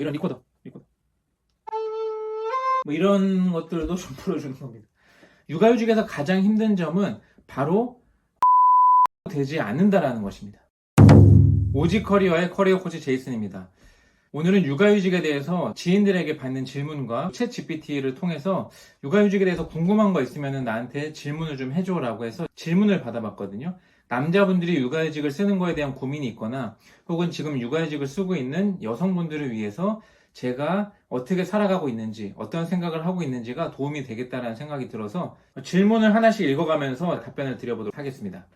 이런 리코더, 리코더. 뭐 이런 것들도 좀 풀어주는 겁니다. 육아휴직에서 가장 힘든 점은 바로 되지 않는다라는 것입니다. 오직 커리어의 커리어 코치 제이슨입니다. 오늘은 육아휴직에 대해서 지인들에게 받는 질문과 챗 GPT를 통해서 육아휴직에 대해서 궁금한 거 있으면 나한테 질문을 좀 해줘라고 해서 질문을 받아봤거든요. 남자분들이 육아휴직을 쓰는 거에 대한 고민이 있거나 혹은 지금 육아휴직을 쓰고 있는 여성분들을 위해서 제가 어떻게 살아가고 있는지 어떤 생각을 하고 있는지가 도움이 되겠다라는 생각이 들어서 질문을 하나씩 읽어가면서 답변을 드려보도록 하겠습니다.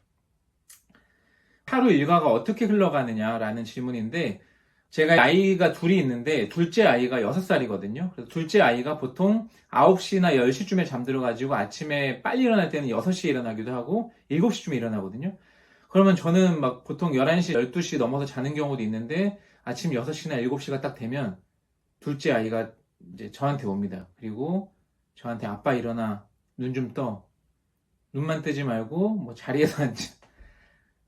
하루 일과가 어떻게 흘러가느냐라는 질문인데 제가 아이가 둘이 있는데 둘째 아이가 6살이거든요. 그래서 둘째 아이가 보통 9시나 10시쯤에 잠들어가지고 아침에 빨리 일어날 때는 6시에 일어나기도 하고 7시쯤에 일어나거든요. 그러면 저는 막 보통 11시, 12시 넘어서 자는 경우도 있는데 아침 6시나 7시가 딱 되면 둘째 아이가 이제 저한테 옵니다. 그리고 저한테 아빠 일어나 눈 좀 떠. 눈만 뜨지 말고 뭐 자리에서 앉아.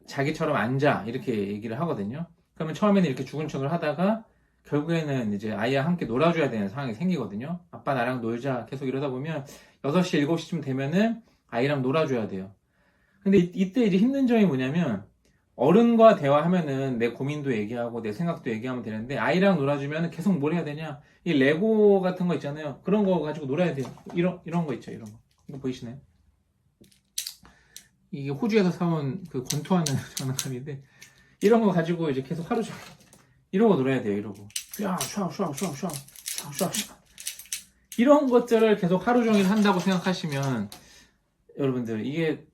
자기처럼 앉아. 이렇게 얘기를 하거든요. 그러면 처음에는 이렇게 죽은 척을 하다가 결국에는 이제 아이와 함께 놀아줘야 되는 상황이 생기거든요. 아빠 나랑 놀자. 계속 이러다 보면 6시, 7시쯤 되면은 아이랑 놀아줘야 돼요. 근데 이- 이때 이제 힘든 점이 뭐냐면 어른과 대화하면은 내 고민도 얘기하고 내 생각도 얘기하면 되는데 아이랑 놀아주면 계속 뭘 해야 되냐? 이 레고 같은 거 있잖아요. 그런 거 가지고 놀아야 돼요. 이런 이런 거 있죠. 이런 거. 이거 보이시나요? 이게 호주에서 사온 그 권투하는 장난감인데 이런 거 가지고 이제 계속 하루 종일 이러고 놀아야 돼요. 이러고 샤샤샤샤샤샤샤 이런 것들을 계속 하루 종일 한다고 생각하시면 여러분들 이게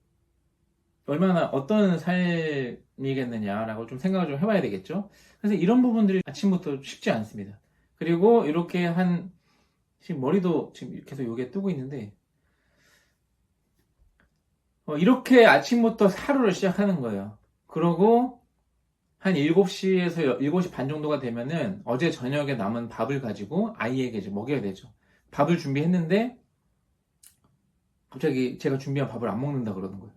얼마나 어떤 삶이겠느냐라고 좀 생각을 좀 해봐야 되겠죠. 그래서 이런 부분들이 아침부터 쉽지 않습니다. 그리고 이렇게 한 지금 머리도 지금 계속 여기에 뜨고 있는데 어, 이렇게 아침부터 하루를 시작하는 거예요. 그러고 한 7시에서 7시 반 정도가 되면은 어제 저녁에 남은 밥을 가지고 아이에게 이제 먹여야 되죠. 밥을 준비했는데 갑자기 제가 준비한 밥을 안 먹는다 그러는 거예요.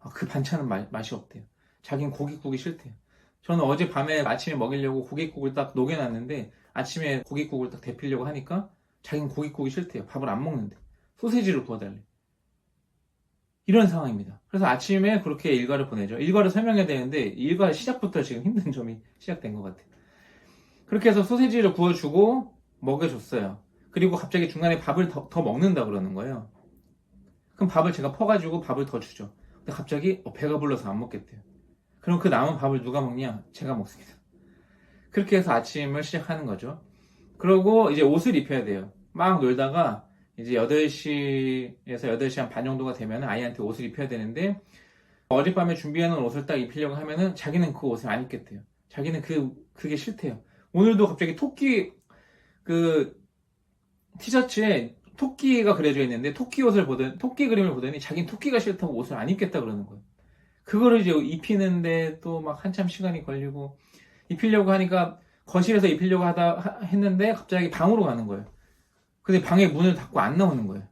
아, 그 반찬은 마- 맛이 없대요. 자기는 고깃국이 싫대요. 저는 어제 밤에 아침에 먹이려고 고깃국을 딱 녹여놨는데 아침에 고깃국을 딱 데피려고 하니까 자기는 고깃국이 싫대요. 밥을 안 먹는데. 소세지를 구워달래. 이런 상황입니다. 그래서 아침에 그렇게 일과를 보내죠. 일과를 설명해야 되는데 일과 시작부터 지금 힘든 점이 시작된 것 같아요. 그렇게 해서 소세지를 구워주고 먹여줬어요. 그리고 갑자기 중간에 밥을 더, 더 먹는다 그러는 거예요. 그럼 밥을 제가 퍼가지고 밥을 더 주죠. 근데 갑자기 어, 배가 불러서 안 먹겠대요. 그럼 그 남은 밥을 누가 먹냐? 제가 먹습니다. 그렇게 해서 아침을 시작하는 거죠. 그러고 이제 옷을 입혀야 돼요. 막 놀다가 이제 8시에서 8시 한 반 정도가 되면 아이한테 옷을 입혀야 되는데 어젯밤에 준비해놓은 옷을 딱 입히려고 하면은 자기는 그 옷을 안 입겠대요. 자기는 그, 그게 싫대요. 오늘도 갑자기 토끼 그 티셔츠에 토끼가 그려져 있는데 토끼 옷을 보더니 토끼 그림을 보더니 자기는 토끼가 싫다고 옷을 안 입겠다 그러는 거예요. 그거를 이제 입히는데 또 막 한참 시간이 걸리고 입히려고 하니까 거실에서 입히려고 하다 하- 했는데 갑자기 방으로 가는 거예요. 근데 방에 문을 닫고 안 나오는 거예요.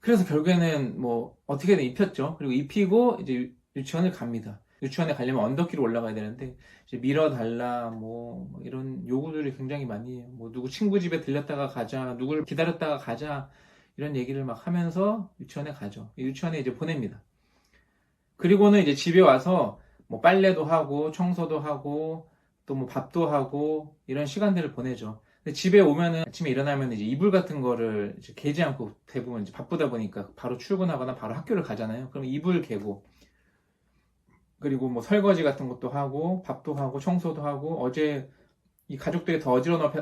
그래서 결국에는 뭐 어떻게든 입혔죠. 그리고 입히고 이제 유- 유치원을 갑니다. 유치원에 가려면 언덕길로 올라가야 되는데 이제 밀어달라 뭐, 뭐 이런 요구들이 굉장히 많이 해요. 뭐 누구 친구 집에 들렸다가 가자, 누구를 기다렸다가 가자 이런 얘기를 막 하면서 유치원에 가죠. 유치원에 이제 보냅니다. 그리고는 이제 집에 와서 뭐 빨래도 하고 청소도 하고 또 뭐 밥도 하고 이런 시간들을 보내죠. 집에 오면은 아침에 일어나면 이제 이불 같은 거를 이제 개지 않고 대부분 이제 바쁘다 보니까 바로 출근하거나 바로 학교를 가잖아요. 그럼 이불 개고 그리고 뭐 설거지 같은 것도 하고 밥도 하고 청소도 하고 어제 이 가족들이 더 어지러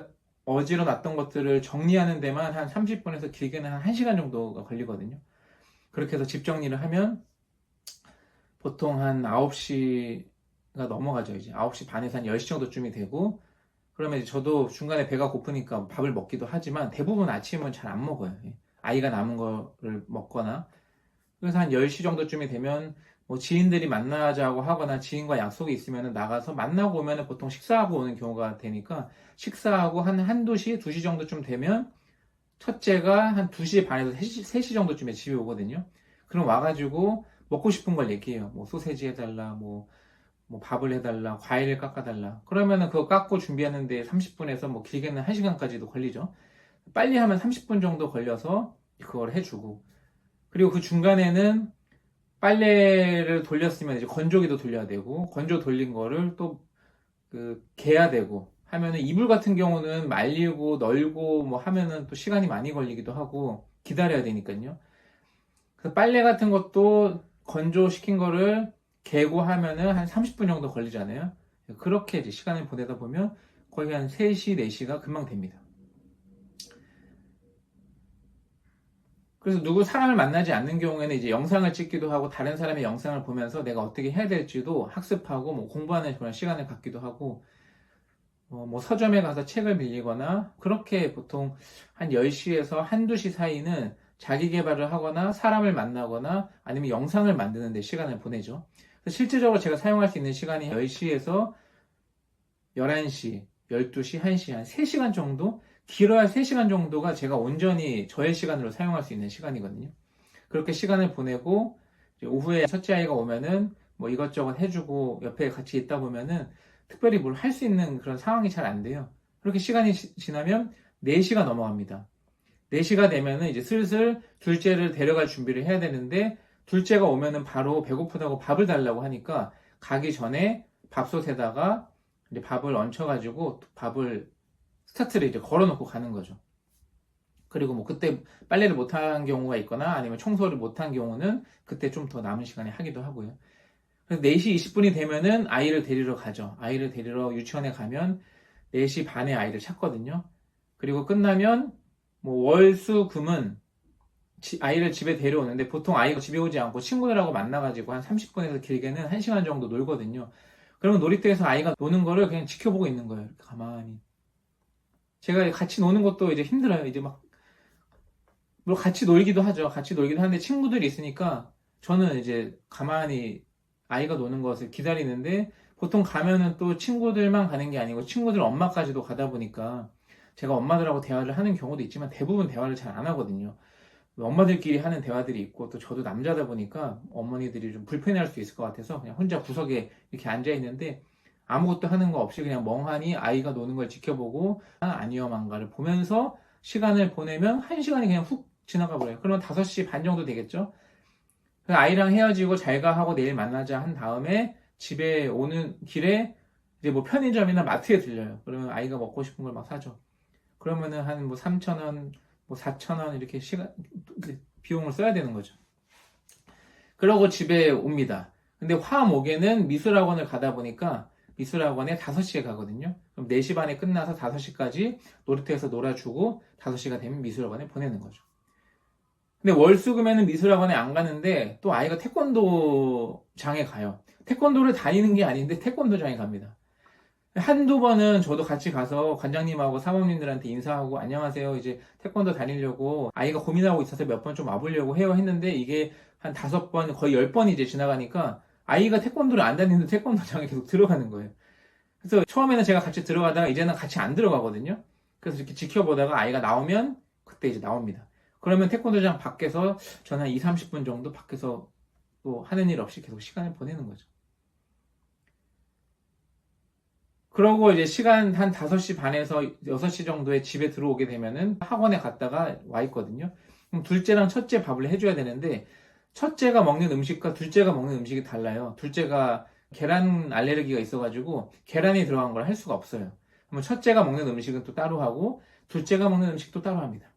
어지러 놨던 것들을 정리하는 데만 한 30분에서 길게는 한 1시간 정도가 걸리거든요. 그렇게 해서 집 정리를 하면 보통 한 9시가 넘어가죠. 이제 9시 반에서 한 10시 정도쯤이 되고 그러면 저도 중간에 배가 고프니까 밥을 먹기도 하지만 대부분 아침은 잘 안 먹어요. 예. 아이가 남은 거를 먹거나 그래서 한 10시 정도쯤이 되면 뭐 지인들이 만나자고 하거나 지인과 약속이 있으면 나가서 만나고 오면 보통 식사하고 오는 경우가 되니까 식사하고 한 한두 시, 두 시 정도쯤 되면 첫째가 한 2시 반에서 3시, 3시 정도쯤에 집에 오거든요. 그럼 와가지고 먹고 싶은 걸 얘기해요. 뭐 소세지 해달라, 뭐, 뭐 밥을 해달라, 과일을 깎아달라. 그러면은 그거 깎고 준비하는데 30분에서 뭐 길게는 1시간까지도 걸리죠. 빨리 하면 30분 정도 걸려서 그걸 해주고. 그리고 그 중간에는 빨래를 돌렸으면 이제 건조기도 돌려야 되고, 건조 돌린 거를 또 그 개야 되고 하면은 이불 같은 경우는 말리고 널고 뭐 하면은 또 시간이 많이 걸리기도 하고 기다려야 되니까요. 그 빨래 같은 것도 건조시킨 거를 개고 하면은 한 30분 정도 걸리잖아요. 그렇게 이제 시간을 보내다 보면 거의 한 3시, 4시가 금방 됩니다. 그래서 누구 사람을 만나지 않는 경우에는 이제 영상을 찍기도 하고 다른 사람의 영상을 보면서 내가 어떻게 해야 될지도 학습하고 뭐 공부하는 그런 시간을 갖기도 하고 어, 뭐 서점에 가서 책을 빌리거나 그렇게 보통 한 10시에서 한두 시 사이는 자기 개발을 하거나 사람을 만나거나 아니면 영상을 만드는 데 시간을 보내죠. 그래서 실질적으로 제가 사용할 수 있는 시간이 10시에서 11시, 12시, 1시, 한 3시간 정도? 길어야 3시간 정도가 제가 온전히 저의 시간으로 사용할 수 있는 시간이거든요. 그렇게 시간을 보내고 오후에 첫째 아이가 오면은 뭐 이것저것 해주고 옆에 같이 있다 보면은 특별히 뭘 할 수 있는 그런 상황이 잘 안 돼요. 그렇게 시간이 지- 지나면 4시가 넘어갑니다. 4시가 되면은 이제 슬슬 둘째를 데려갈 준비를 해야 되는데 둘째가 오면은 바로 배고프다고 밥을 달라고 하니까 가기 전에 밥솥에다가 이제 밥을 얹혀가지고 밥을 스타트를 이제 걸어놓고 가는 거죠. 그리고 뭐 그때 빨래를 못한 경우가 있거나 아니면 청소를 못한 경우는 그때 좀 더 남은 시간에 하기도 하고요. 그래서 4시 20분이 되면은 아이를 데리러 가죠. 아이를 데리러 유치원에 가면 4시 반에 아이를 찾거든요. 그리고 끝나면 뭐 월수 금은 지- 아이를 집에 데려오는데 보통 아이가 집에 오지 않고 친구들하고 만나가지고 한 30분에서 길게는 1시간 정도 놀거든요. 그러면 놀이터에서 아이가 노는 거를 그냥 지켜보고 있는 거예요. 가만히. 제가 같이 노는 것도 이제 힘들어요. 이제 막, 뭐 같이 놀기도 하죠. 같이 놀기도 하는데 친구들이 있으니까 저는 이제 가만히 아이가 노는 것을 기다리는데 보통 가면은 또 친구들만 가는 게 아니고 친구들 엄마까지도 가다 보니까 제가 엄마들하고 대화를 하는 경우도 있지만 대부분 대화를 잘 안 하거든요. 엄마들끼리 하는 대화들이 있고 또 저도 남자다 보니까 어머니들이 좀 불편해할 수 있을 것 같아서 그냥 혼자 구석에 이렇게 앉아 있는데 아무것도 하는 거 없이 그냥 멍하니 아이가 노는 걸 지켜보고 아, 안 위험한가를 보면서 시간을 보내면 한 시간이 그냥 훅 지나가 버려요. 그러면 5시 반 정도 되겠죠? 그 아이랑 헤어지고 잘가 하고 내일 만나자 한 다음에 집에 오는 길에 이제 뭐 편의점이나 마트에 들려요. 그러면 아이가 먹고 싶은 걸 막 사죠. 그러면은 한 뭐 3,000원, 뭐 4,000원 이렇게 시간, 비용을 써야 되는 거죠. 그러고 집에 옵니다. 근데 화목에는 미술학원을 가다 보니까 미술학원에 5시에 가거든요. 그럼 4시 반에 끝나서 5시까지 놀이터에서 놀아주고 5시가 되면 미술학원에 보내는 거죠. 근데 월수금에는 미술학원에 안 가는데 또 아이가 태권도장에 가요. 태권도를 다니는 게 아닌데 태권도장에 갑니다. 한두 번은 저도 같이 가서 관장님하고 사모님들한테 인사하고 안녕하세요. 이제 태권도 다니려고 아이가 고민하고 있어서 몇 번 좀 와보려고 해요 했는데 이게 한 다섯 번, 거의 열 번이 이제 지나가니까 아이가 태권도를 안 다니는데 태권도장에 계속 들어가는 거예요. 그래서 처음에는 제가 같이 들어가다가 이제는 같이 안 들어가거든요. 그래서 이렇게 지켜보다가 아이가 나오면 그때 이제 나옵니다. 그러면 태권도장 밖에서 저는 한 2, 30분 정도 밖에서 또 하는 일 없이 계속 시간을 보내는 거죠. 그러고 이제 시간 한 5시 반에서 6시 정도에 집에 들어오게 되면은 학원에 갔다가 와 있거든요. 그럼 둘째랑 첫째 밥을 해줘야 되는데 첫째가 먹는 음식과 둘째가 먹는 음식이 달라요. 둘째가 계란 알레르기가 있어가지고 계란이 들어간 걸 할 수가 없어요. 그러면 첫째가 먹는 음식은 또 따로 하고 둘째가 먹는 음식도 따로 합니다.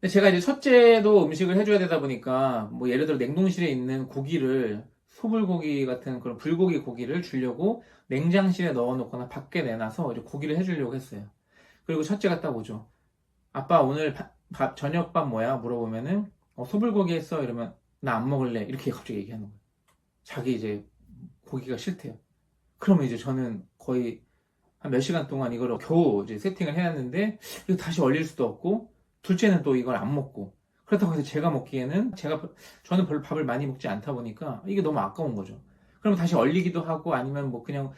근데 제가 이제 첫째도 음식을 해줘야 되다 보니까 뭐 예를 들어 냉동실에 있는 고기를 소불고기 같은 그런 불고기 고기를 주려고 냉장실에 넣어놓거나 밖에 내놔서 이제 고기를 해주려고 했어요. 그리고 첫째가 딱 오죠. 아빠 오늘 밥, 밥- 저녁밥 뭐야? 물어보면은 어, 소불고기 했어 이러면 나 안 먹을래 이렇게 갑자기 얘기하는 거예요. 자기 이제 고기가 싫대요. 그러면 이제 저는 거의 한 몇 시간 동안 이걸 겨우 이제 세팅을 해놨는데 이거 다시 얼릴 수도 없고 둘째는 또 이걸 안 먹고 그렇다고 해서 제가 먹기에는 제가 저는 별로 밥을 많이 먹지 않다 보니까 이게 너무 아까운 거죠. 그럼 다시 얼리기도 하고 아니면 뭐 그냥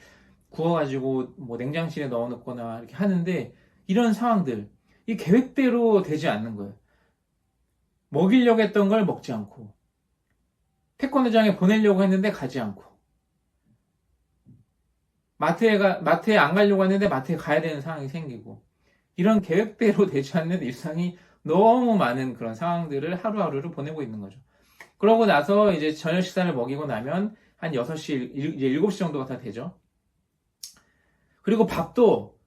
구워가지고 뭐 냉장실에 넣어놓거나 이렇게 하는데 이런 상황들 이 계획대로 되지 않는 거예요. 먹이려고 했던 걸 먹지 않고 태권도장에 보내려고 했는데 가지 않고 마트에 가, 마트에 안 가려고 하는데 마트에 가야 되는 상황이 생기고 이런 계획대로 되지 않는 일상이 너무 많은 그런 상황들을 하루하루를 보내고 있는 거죠. 그러고 나서 이제 저녁 식사를 먹이고 나면 한 6시, 이제 7시 정도가 다 되죠. 그리고 밥도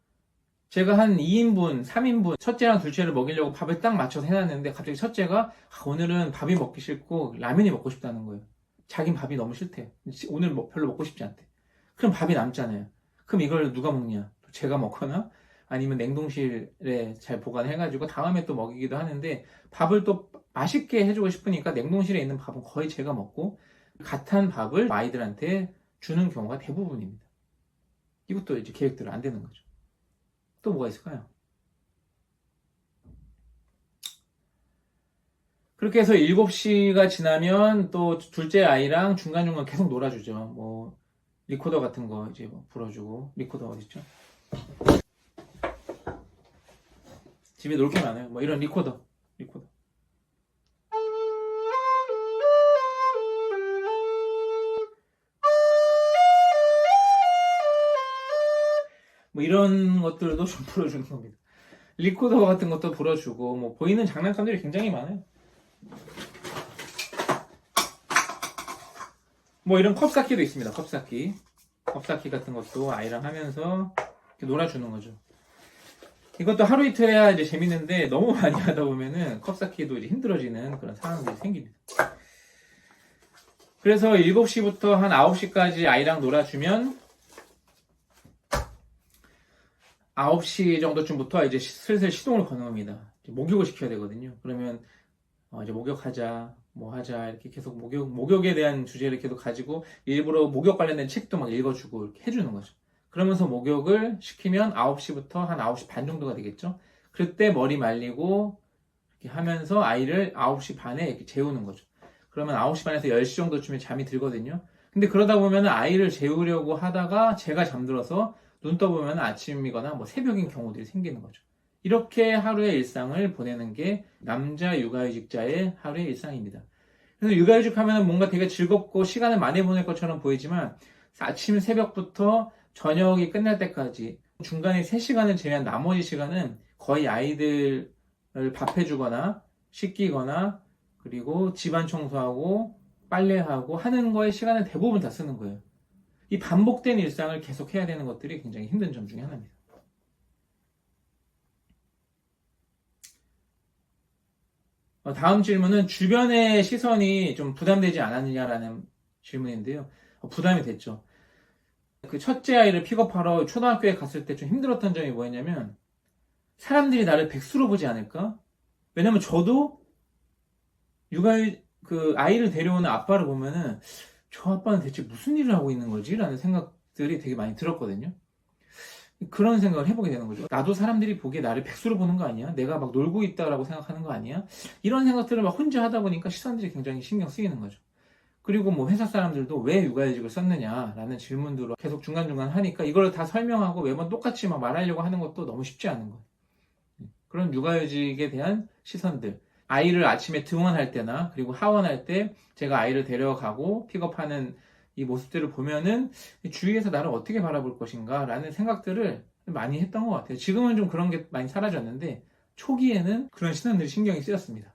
제가 한 2인분, 3인분, 첫째랑 둘째를 먹이려고 밥을 딱 맞춰서 해놨는데 갑자기 첫째가 아, 오늘은 밥이 먹기 싫고 라면이 먹고 싶다는 거예요. 자긴 밥이 너무 싫대. 오늘 뭐 별로 먹고 싶지 않대. 그럼 밥이 남잖아요. 그럼 이걸 누가 먹냐? 제가 먹거나 아니면 냉동실에 잘 보관해가지고 다음에 또 먹이기도 하는데 밥을 또 맛있게 해주고 싶으니까 냉동실에 있는 밥은 거의 제가 먹고 같은 밥을 아이들한테 주는 경우가 대부분입니다. 이것도 이제 계획대로 안 되는 거죠. 또 뭐가 있을까요? 그렇게 해서 7시가 지나면 또 둘째 아이랑 중간중간 계속 놀아주죠. 뭐, 리코더 같은 거 이제 뭐 불어주고, 리코더 어딨죠? 집에 놀 게 많아요. 뭐 이런 리코더, 리코더. 뭐 이런 것들도 좀 불어주는 겁니다. 리코더 같은 것도 불어주고, 뭐 보이는 장난감들이 굉장히 많아요. 뭐 이런 컵 쌓기도 있습니다. 컵 쌓기. 컵 쌓기 같은 것도 아이랑 하면서 놀아주는 거죠. 이것도 하루 이틀 해야 이제 재밌는데 너무 많이 하다 보면은 컵 쌓기도 이제 힘들어지는 그런 상황들이 생깁니다. 그래서 7시부터 한 9시까지 아이랑 놀아주면 9시 정도쯤부터 이제 시- 슬슬 시동을 거는 겁니다. 목욕을 시켜야 되거든요. 그러면 어, 이제 목욕하자, 뭐 하자 이렇게 계속 목욕 목욕에 대한 주제를 계속 가지고 일부러 목욕 관련된 책도 막 읽어주고 이렇게 해주는 거죠. 그러면서 목욕을 시키면 9시부터 한 9시 반 정도가 되겠죠. 그때 머리 말리고 이렇게 하면서 아이를 9시 반에 이렇게 재우는 거죠. 그러면 9시 반에서 10시 정도쯤에 잠이 들거든요. 근데 그러다 보면 아이를 재우려고 하다가 제가 잠들어서 눈 떠보면 아침이거나 뭐 새벽인 경우들이 생기는 거죠. 이렇게 하루의 일상을 보내는 게 남자 육아휴직자의 하루의 일상입니다. 그래서 육아휴직 하면 뭔가 되게 즐겁고 시간을 많이 보낼 것처럼 보이지만 아침 새벽부터 저녁이 끝날 때까지 중간에 3시간을 제외한 나머지 시간은 거의 아이들을 밥해주거나 씻기거나 그리고 집안 청소하고 빨래하고 하는 거에 시간을 대부분 다 쓰는 거예요. 이 반복된 일상을 계속 해야 되는 것들이 굉장히 힘든 점 중에 하나입니다. 어, 다음 질문은 주변의 시선이 좀 부담되지 않았느냐라는 질문인데요. 어, 부담이 됐죠. 그 첫째 아이를 픽업하러 초등학교에 갔을 때 좀 힘들었던 점이 뭐였냐면 사람들이 나를 백수로 보지 않을까? 왜냐면 저도 육아 그 아이를 데려오는 아빠를 보면은 저 아빠는 대체 무슨 일을 하고 있는 거지? 라는 생각들이 되게 많이 들었거든요. 그런 생각을 해보게 되는 거죠. 나도 사람들이 보기에 나를 백수로 보는 거 아니야? 내가 막 놀고 있다라고 생각하는 거 아니야? 이런 생각들을 막 혼자 하다 보니까 시선들이 굉장히 신경 쓰이는 거죠. 그리고 뭐 회사 사람들도 왜 육아휴직을 썼느냐라는 질문들을 계속 중간중간 하니까 이걸 다 설명하고 매번 똑같이 막 말하려고 하는 것도 너무 쉽지 않은 거예요. 그런 육아휴직에 대한 시선들. 아이를 아침에 등원할 때나 그리고 하원할 때 제가 아이를 데려가고 픽업하는 이 모습들을 보면은 주위에서 나를 어떻게 바라볼 것인가 라는 생각들을 많이 했던 것 같아요. 지금은 좀 그런 게 많이 사라졌는데 초기에는 그런 시선들이 신경이 쓰였습니다.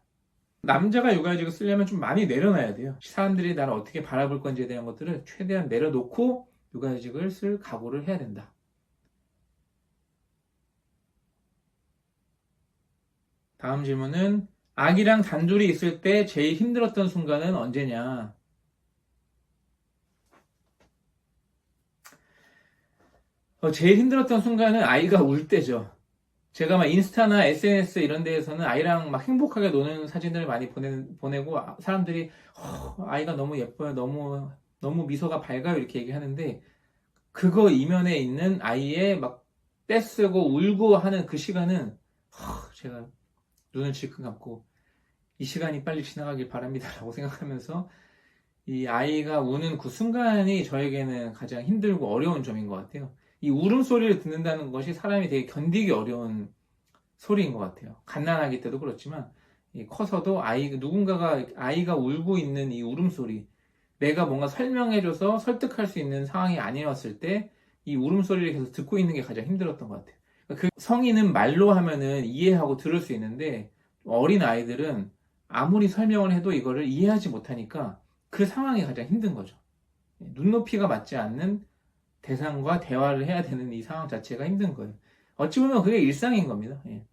남자가 육아휴직을 쓰려면 좀 많이 내려놔야 돼요. 사람들이 나를 어떻게 바라볼 건지에 대한 것들을 최대한 내려놓고 육아휴직을 쓸 각오를 해야 된다. 다음 질문은 아기랑 단둘이 있을 때 제일 힘들었던 순간은 언제냐? 어, 제일 힘들었던 순간은 아이가 울 때죠. 제가 막 인스타나 SNS 이런 데에서는 아이랑 막 행복하게 노는 사진들을 많이 보내, 보내고 아- 사람들이 어, 아이가 너무 예뻐요. 너무 너무 미소가 밝아요. 이렇게 얘기하는데 그거 이면에 있는 아이의 막 떼쓰고 울고 하는 그 시간은 어, 제가 눈을 질끈 감고 이 시간이 빨리 지나가길 바랍니다라고 생각하면서 이 아이가 우는 그 순간이 저에게는 가장 힘들고 어려운 점인 것 같아요. 이 울음소리를 듣는다는 것이 사람이 되게 견디기 어려운 소리인 것 같아요. 갓난아기 때도 그렇지만 이 커서도 아이 누군가가 아이가 울고 있는 이 울음소리 내가 뭔가 설명해줘서 설득할 수 있는 상황이 아니었을 때 이 울음소리를 계속 듣고 있는 게 가장 힘들었던 것 같아요. 그 성인은 말로 하면은 이해하고 들을 수 있는데 어린 아이들은 아무리 설명을 해도 이거를 이해하지 못하니까 그 상황이 가장 힘든 거죠. 눈높이가 맞지 않는 대상과 대화를 해야 되는 이 상황 자체가 힘든 거예요. 어찌 보면 그게 일상인 겁니다. 예.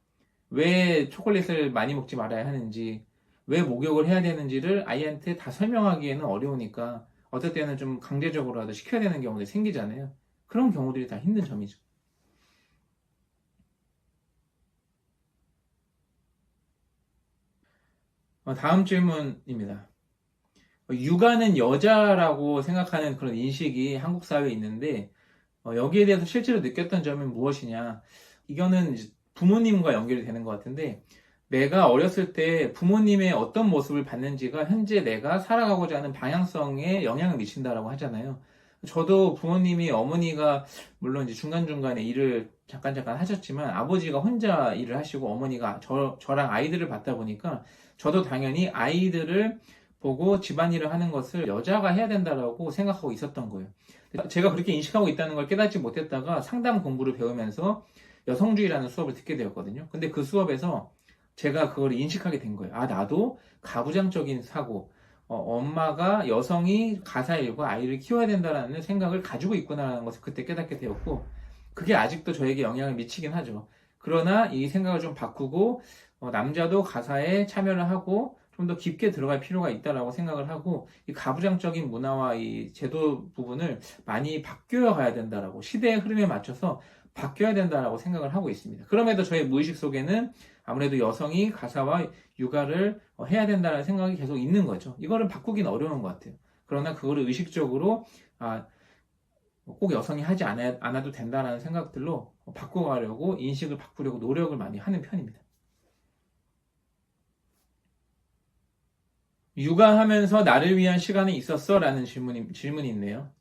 왜 초콜릿을 많이 먹지 말아야 하는지, 왜 목욕을 해야 되는지를 아이한테 다 설명하기에는 어려우니까 어떨 때는 좀 강제적으로라도 시켜야 되는 경우들이 생기잖아요. 그런 경우들이 다 힘든 점이죠. 다음 질문입니다. 어, 육아는 여자라고 생각하는 그런 인식이 한국 사회에 있는데 어, 여기에 대해서 실제로 느꼈던 점은 무엇이냐? 이거는 부모님과 연결이 되는 것 같은데 내가 어렸을 때 부모님의 어떤 모습을 봤는지가 현재 내가 살아가고자 하는 방향성에 영향을 미친다라고 하잖아요. 저도 부모님이 어머니가 물론 이제 중간중간에 일을 잠깐 잠깐 하셨지만 아버지가 혼자 일을 하시고 어머니가 저, 저랑 아이들을 봤다 보니까 저도 당연히 아이들을 보고 집안일을 하는 것을 여자가 해야 된다라고 생각하고 있었던 거예요. 제가 그렇게 인식하고 있다는 걸 깨닫지 못했다가 상담 공부를 배우면서 여성주의라는 수업을 듣게 되었거든요. 근데 그 수업에서 제가 그걸 인식하게 된 거예요. 아, 나도 가부장적인 사고, 어, 엄마가 여성이 가사일과 아이를 키워야 된다는 생각을 가지고 있구나라는 것을 그때 깨닫게 되었고, 그게 아직도 저에게 영향을 미치긴 하죠. 그러나 이 생각을 좀 바꾸고, 어, 남자도 가사에 참여를 하고, 좀 더 깊게 들어갈 필요가 있다라고 생각을 하고, 이 가부장적인 문화와 이 제도 부분을 많이 바뀌어 가야 된다라고, 시대의 흐름에 맞춰서 바뀌어야 된다라고 생각을 하고 있습니다. 그럼에도 저의 무의식 속에는 아무래도 여성이 가사와 육아를 어, 해야 된다는 생각이 계속 있는 거죠. 이거를 바꾸긴 어려운 것 같아요. 그러나 그거를 의식적으로 아, 꼭 여성이 하지 않아, 않아도 된다는 생각들로 바꿔가려고 인식을 바꾸려고 노력을 많이 하는 편입니다. 육아하면서 나를 위한 시간이 있었어? 라는 질문이, 질문이 있네요.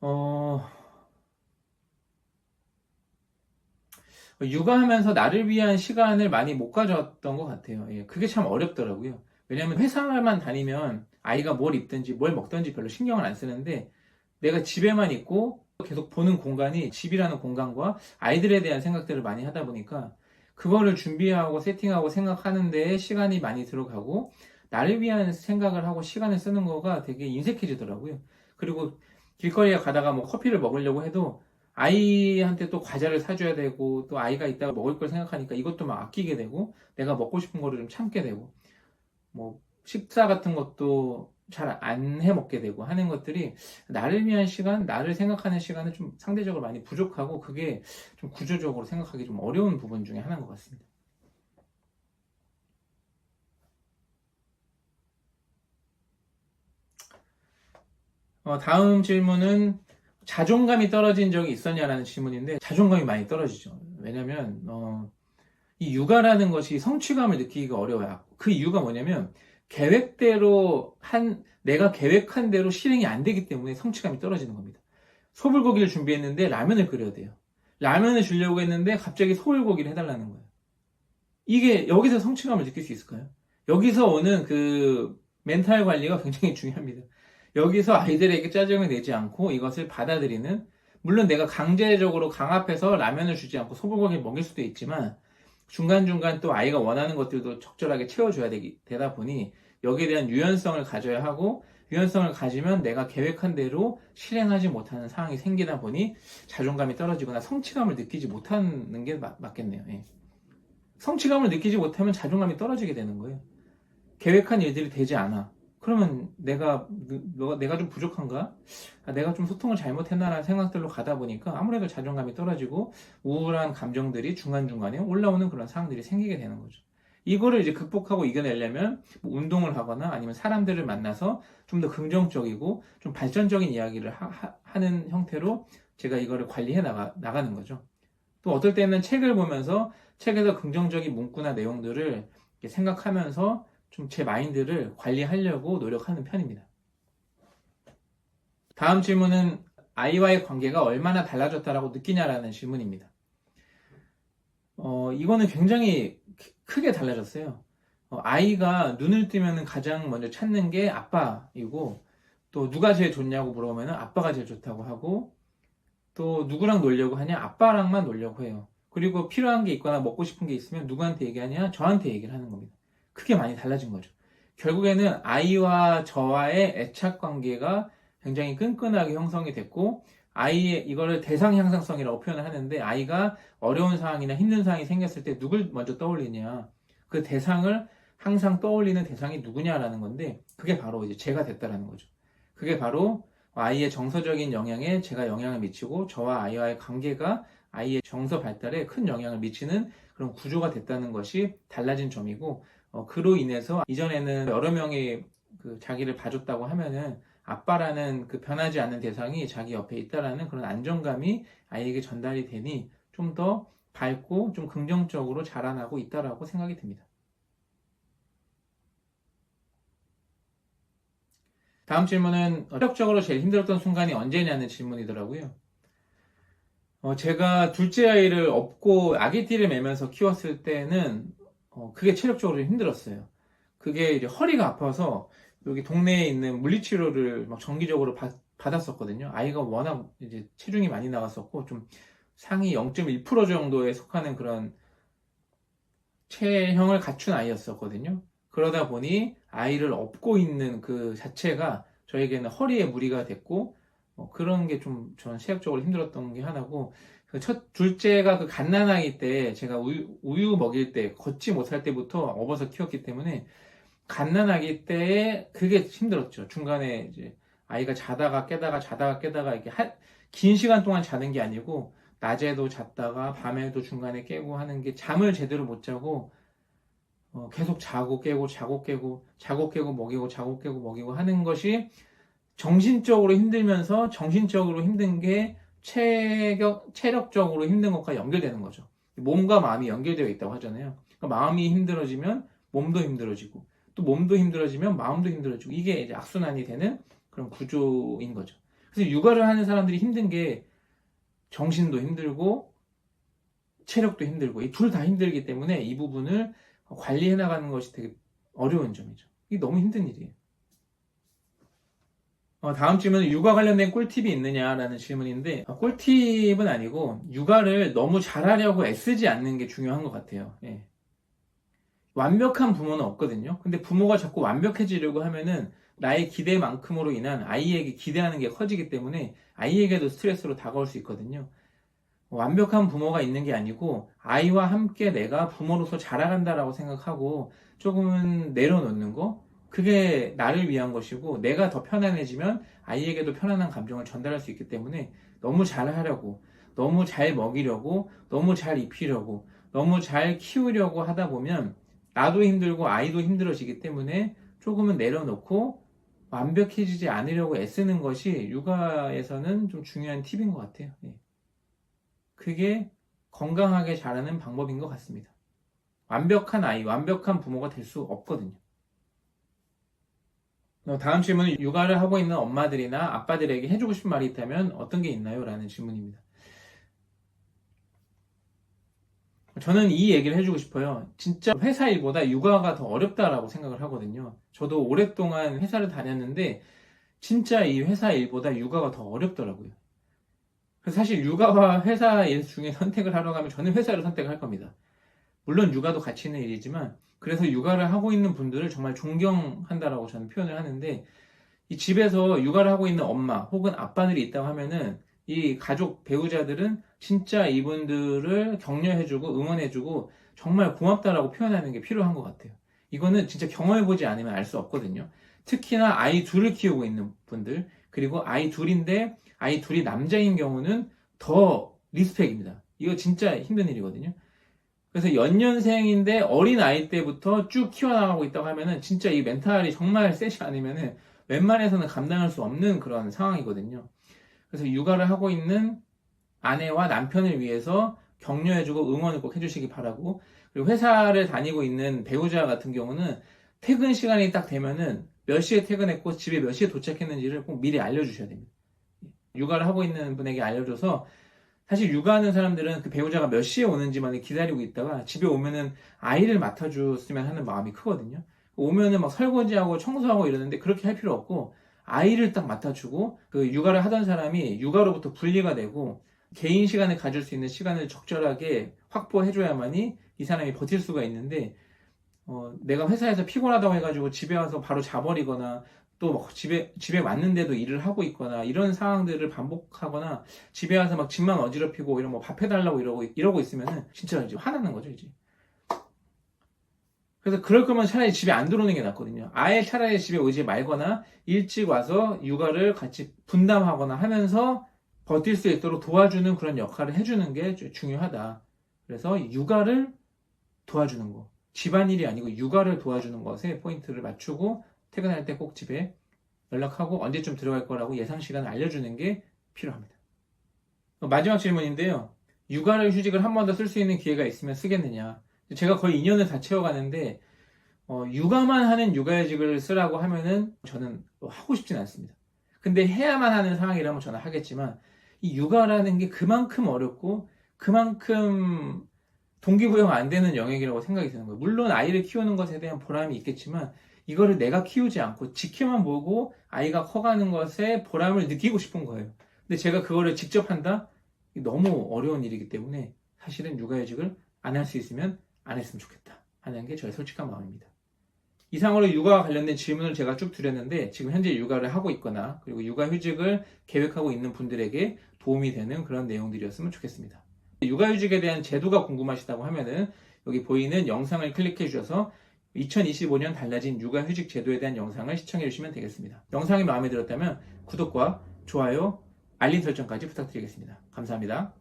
어, 육아하면서 나를 위한 시간을 많이 못 가졌던 것 같아요. 예, 그게 참 어렵더라고요. 왜냐하면 회사만 다니면 아이가 뭘 입든지 뭘 먹든지 별로 신경을 안 쓰는데 내가 집에만 있고 계속 보는 공간이 집이라는 공간과 아이들에 대한 생각들을 많이 하다 보니까 그거를 준비하고 세팅하고 생각하는 데 시간이 많이 들어가고 나를 위한 생각을 하고 시간을 쓰는 거가 되게 인색해지더라고요. 그리고 길거리에 가다가 뭐 커피를 먹으려고 해도 아이한테 또 과자를 사줘야 되고 또 아이가 있다가 먹을 걸 생각하니까 이것도 막 아끼게 되고 내가 먹고 싶은 거를 좀 참게 되고 뭐 식사 같은 것도 잘 안 해 먹게 되고 하는 것들이 나를 위한 시간, 나를 생각하는 시간은 좀 상대적으로 많이 부족하고 그게 좀 구조적으로 생각하기 좀 어려운 부분 중에 하나인 것 같습니다. 어, 다음 질문은 자존감이 떨어진 적이 있었냐라는 질문인데 자존감이 많이 떨어지죠. 왜냐면 어, 이 육아라는 것이 성취감을 느끼기가 어려워요. 그 이유가 뭐냐면 계획대로 한 내가 계획한 대로 실행이 안 되기 때문에 성취감이 떨어지는 겁니다. 소불고기를 준비했는데 라면을 끓여야 돼요. 라면을 주려고 했는데 갑자기 소불고기를 해달라는 거예요. 이게 여기서 성취감을 느낄 수 있을까요? 여기서 오는 그 멘탈 관리가 굉장히 중요합니다. 여기서 아이들에게 짜증을 내지 않고 이것을 받아들이는 물론 내가 강제적으로 강압해서 라면을 주지 않고 소불고기를 먹일 수도 있지만 중간중간 또 아이가 원하는 것들도 적절하게 채워줘야 되기, 되다 보니 여기에 대한 유연성을 가져야 하고 유연성을 가지면 내가 계획한 대로 실행하지 못하는 상황이 생기다 보니 자존감이 떨어지거나 성취감을 느끼지 못하는 게 맞, 겠네요 예. 성취감을 느끼지 못하면 자존감이 떨어지게 되는 거예요. 계획한 일들이 되지 않아. 그러면 내가 내가 좀 부족한가? 아, 내가 좀 소통을 잘못했나라는 생각들로 가다 보니까 아무래도 자존감이 떨어지고 우울한 감정들이 중간중간에 올라오는 그런 상황들이 생기게 되는 거죠. 이거를 이제 극복하고 이겨내려면 뭐 운동을 하거나 아니면 사람들을 만나서 좀 더 긍정적이고 좀 발전적인 이야기를 하, 는 형태로 제가 이거를 관리해 나가, 나가는 거죠. 또 어떨 때는 책을 보면서 책에서 긍정적인 문구나 내용들을 생각하면서 좀 제 마인드를 관리하려고 노력하는 편입니다. 다음 질문은 아이와의 관계가 얼마나 달라졌다라고 느끼냐라는 질문입니다. 어, 이거는 굉장히 크게 달라졌어요. 어, 아이가 눈을 뜨면 가장 먼저 찾는 게 아빠이고, 또또 누가 제일 좋냐고 물어보면 아빠가 제일 좋다고 하고 또 누구랑 놀려고 하냐 아빠랑만 놀려고 해요. 그리고 필요한 게 있거나 먹고 싶은 게 있으면 누구한테 얘기하냐 저한테 얘기를 하는 겁니다. 크게 많이 달라진 거죠. 결국에는 아이와 저와의 애착 관계가 굉장히 끈끈하게 형성이 됐고 아이의 이거를 대상 향상성이라고 표현을 하는데 아이가 어려운 상황이나 힘든 상황이 생겼을 때 누굴 먼저 떠올리냐 그 대상을 항상 떠올리는 대상이 누구냐라는 건데 그게 바로 이제 제가 됐다라는 거죠. 그게 바로 아이의 정서적인 영향에 제가 영향을 미치고 저와 아이와의 관계가 아이의 정서 발달에 큰 영향을 미치는 그런 구조가 됐다는 것이 달라진 점이고 어, 그로 인해서 이전에는 여러 명이 그 자기를 봐줬다고 하면은 아빠라는 그 변하지 않는 대상이 자기 옆에 있다라는 그런 안정감이 아이에게 전달이 되니 좀 더 밝고 좀 긍정적으로 자라나고 있다라고 생각이 듭니다. 다음 질문은 체력적으로 제일 힘들었던 순간이 언제냐는 질문이더라고요. 어, 제가 둘째 아이를 업고 아기띠를 매면서 키웠을 때는 어, 그게 체력적으로 힘들었어요. 그게 이제 허리가 아파서 여기 동네에 있는 물리치료를 막 정기적으로 받, 받았었거든요. 아이가 워낙 이제 체중이 많이 나갔었고 좀 상위 0.1% 정도에 속하는 그런 체형을 갖춘 아이였었거든요. 그러다 보니 아이를 업고 있는 그 자체가 저에게는 허리에 무리가 됐고 어, 그런 게 좀 저는 체력적으로 힘들었던 게 하나고 그 첫 둘째가 그 갓난아기 때 제가 우유, 우유 먹일 때 걷지 못할 때부터 업어서 키웠기 때문에 갓난아기 때 그게 힘들었죠. 중간에 이제 아이가 자다가 깨다가 자다가 깨다가 이렇게 한, 긴 시간 동안 자는 게 아니고 낮에도 잤다가 밤에도 중간에 깨고 하는 게 잠을 제대로 못 자고 어, 계속 자고 깨고 자고 깨고 자고 깨고 먹이고 자고 깨고 먹이고 하는 것이 정신적으로 힘들면서 정신적으로 힘든 게 체격, 체력적으로 힘든 것과 연결되는 거죠. 몸과 마음이 연결되어 있다고 하잖아요. 그러니까 마음이 힘들어지면 몸도 힘들어지고 또 몸도 힘들어지면 마음도 힘들어지고 이게 이제 악순환이 되는 그런 구조인 거죠. 그래서 육아를 하는 사람들이 힘든 게 정신도 힘들고 체력도 힘들고 이 둘 다 힘들기 때문에 이 부분을 관리해 나가는 것이 되게 어려운 점이죠. 이게 너무 힘든 일이에요. 어, 다음 질문은 육아 관련된 꿀팁이 있느냐라는 질문인데 어, 꿀팁은 아니고 육아를 너무 잘하려고 애쓰지 않는 게 중요한 것 같아요. 예. 완벽한 부모는 없거든요. 근데 부모가 자꾸 완벽해지려고 하면은 나의 기대만큼으로 인한 아이에게 기대하는 게 커지기 때문에 아이에게도 스트레스로 다가올 수 있거든요. 완벽한 부모가 있는 게 아니고 아이와 함께 내가 부모로서 자라간다라고 생각하고 조금은 내려놓는 거 그게 나를 위한 것이고 내가 더 편안해지면 아이에게도 편안한 감정을 전달할 수 있기 때문에 너무 잘 하려고 너무 잘 먹이려고 너무 잘 입히려고 너무 잘 키우려고 하다 보면 나도 힘들고 아이도 힘들어지기 때문에 조금은 내려놓고 완벽해지지 않으려고 애쓰는 것이 육아에서는 좀 중요한 팁인 것 같아요. 예. 그게 건강하게 자라는 방법인 것 같습니다. 완벽한 아이, 완벽한 부모가 될 수 없거든요. 어, 다음 질문은 육아를 하고 있는 엄마들이나 아빠들에게 해주고 싶은 말이 있다면 어떤 게 있나요? 라는 질문입니다. 저는 이 얘기를 해주고 싶어요. 진짜 회사 일보다 육아가 더 어렵다라고 생각을 하거든요. 저도 오랫동안 회사를 다녔는데 진짜 이 회사 일보다 육아가 더 어렵더라고요. 그래서 사실 육아와 회사 일 중에 선택을 하려고 하면 저는 회사를 선택할 겁니다. 물론 육아도 가치 있는 일이지만 그래서 육아를 하고 있는 분들을 정말 존경한다라고 저는 표현을 하는데 이 집에서 육아를 하고 있는 엄마 혹은 아빠들이 있다고 하면은 이 가족 배우자들은 진짜 이분들을 격려해주고 응원해주고 정말 고맙다라고 표현하는 게 필요한 것 같아요. 이거는 진짜 경험해보지 않으면 알 수 없거든요. 특히나 아이 둘을 키우고 있는 분들 그리고 아이 둘인데 아이 둘이 남자인 경우는 더 리스펙입니다. 이거 진짜 힘든 일이거든요. 그래서 연년생인데 어린 아이 때부터 쭉 키워나가고 있다고 하면은 진짜 이 멘탈이 정말 세지 않으면은 웬만해서는 감당할 수 없는 그런 상황이거든요. 그래서 육아를 하고 있는 아내와 남편을 위해서 격려해주고 응원을 꼭 해주시기 바라고 그리고 회사를 다니고 있는 배우자 같은 경우는 퇴근 시간이 딱 되면은 몇 시에 퇴근했고 집에 몇 시에 도착했는지를 꼭 미리 알려주셔야 됩니다. 육아를 하고 있는 분에게 알려줘서 사실 육아하는 사람들은 그 배우자가 몇 시에 오는지만 기다리고 있다가 집에 오면은 아이를 맡아줬으면 하는 마음이 크거든요. 오면은 막 설거지하고 청소하고 이러는데 그렇게 할 필요 없고 아이를 딱 맡아주고 그 육아를 하던 사람이 육아로부터 분리가 되고 개인 시간을 가질 수 있는 시간을 적절하게 확보해줘야만이 이 사람이 버틸 수가 있는데 어, 내가 회사에서 피곤하다고 해가지고 집에 와서 바로 자버리거나 또막 집에 집에 왔는데도 일을 하고 있거나 이런 상황들을 반복하거나 집에 와서 막 집만 어지럽히고 이런 뭐 밥 해달라고 이러고 이러고 있으면은 진짜 이제 화나는 거죠 이제. 그래서 그럴 거면 차라리 집에 안 들어오는 게 낫거든요. 아예 차라리 집에 오지 말거나 일찍 와서 육아를 같이 분담하거나 하면서 버틸 수 있도록 도와주는 그런 역할을 해주는 게 주- 중요하다. 그래서 육아를 도와주는 거. 집안일이 아니고 육아를 도와주는 것에 포인트를 맞추고 퇴근할 때 꼭 집에 연락하고 언제쯤 들어갈 거라고 예상 시간을 알려주는 게 필요합니다. 마지막 질문인데요. 육아를 휴직을 한 번 더 쓸 수 있는 기회가 있으면 쓰겠느냐. 제가 거의 2년을 다 채워가는데 어, 육아만 하는 육아휴직을 쓰라고 하면은 저는 하고 싶진 않습니다. 근데 해야만 하는 상황이라면 저는 하겠지만 이 육아라는 게 그만큼 어렵고 그만큼 동기부여가 안 되는 영역이라고 생각이 드는 거예요. 물론 아이를 키우는 것에 대한 보람이 있겠지만 이거를 내가 키우지 않고 지켜만 보고 아이가 커가는 것에 보람을 느끼고 싶은 거예요. 근데 제가 그거를 직접 한다? 너무 어려운 일이기 때문에 사실은 육아휴직을 안 할 수 있으면 안 했으면 좋겠다 하는 게 저의 솔직한 마음입니다. 이상으로 육아와 관련된 질문을 제가 쭉 드렸는데 지금 현재 육아를 하고 있거나 그리고 육아휴직을 계획하고 있는 분들에게 도움이 되는 그런 내용들이었으면 좋겠습니다. 육아휴직에 대한 제도가 궁금하시다고 하면은 여기 보이는 영상을 클릭해 주셔서 2025년 달라진 육아휴직 제도에 대한 영상을 시청해 주시면 되겠습니다. 영상이 마음에 들었다면 구독과 좋아요, 알림 설정까지 부탁드리겠습니다. 감사합니다.